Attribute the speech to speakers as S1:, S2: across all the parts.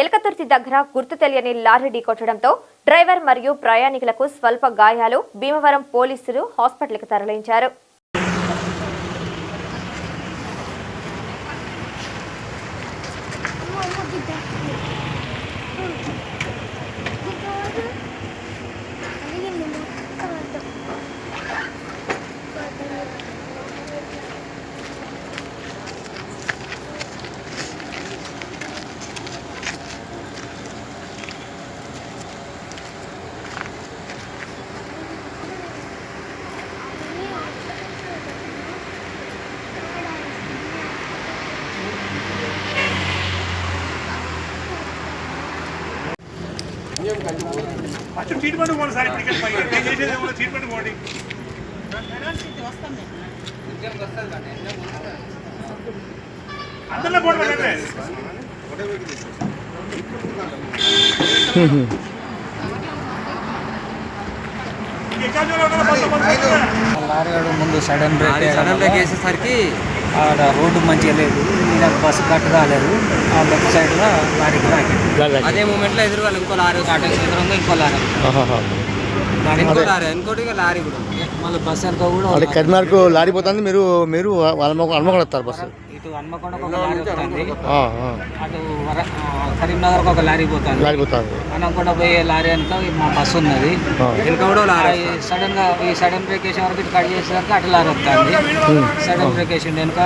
S1: ఎలకతుర్తి దగ్గర గుర్తు తెలియని లారీ ఢీకొట్టడంతో డ్రైవర్ మరియు ప్రయాణికులకు స్వల్ప గాయాలు భీమవరం పోలీసులు హాస్పిటల్కి తరలించారు.
S2: ఫస్ట్ ట్రీట్మెంట్ పోండి సార్ ఇప్పటికే. పై నేను చేసేది ఏమో ట్రీట్మెంట్ పోండి. అందరిలో పోండి వెళ్ళండి ఎక్కడ చూడాలి బస్సు బస్సు
S3: లారీగాడు ముందు సడన్ బ్రేక్
S4: సడన్ బ్రేక్ వేసేసరికి
S3: ఆడ రోడ్డు మంచిగా లేదు. బస్సు కట్టు రాలేదు. ఆ లెఫ్ట్ సైడ్లో లారీకి రాకెట్.
S4: అదే మూమెంట్లో ఎదురుగా ఇంకో లారీ
S3: అటు
S4: వస్తుంది
S3: ఎదురుగా ఇంకో లారీ.
S4: ఇంకో లారీ ఇంకోటి ఇక లారీ కూడా.
S3: మళ్ళీ వెనక కూడా
S5: అంటే కరీంనగర్కు లారీ పోతుంది మీరు మీరు హన్మకొండ వస్తారు బస్సు.
S3: ఇటు ఒక లారీ
S5: ఆ.
S3: అటు కరీంనగర్కి ఒక లారీ పోతుంది.
S5: లారీ పోతుంది
S3: హన్మకొండ పోయే లారీ వెనక మా బస్సు ఉన్నది.
S4: వెనక కూడా లారీ
S3: ఈ సడన్గా ఈ సడన్ బ్రేక్ వేసే వరకు ఇటు కట్ చేసేసరికి అటు లారీ వస్తుంది. సడన్ బ్రేక్ వేసిండు వెనక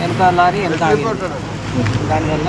S3: వెనక లారీ వెనక దానివల్ల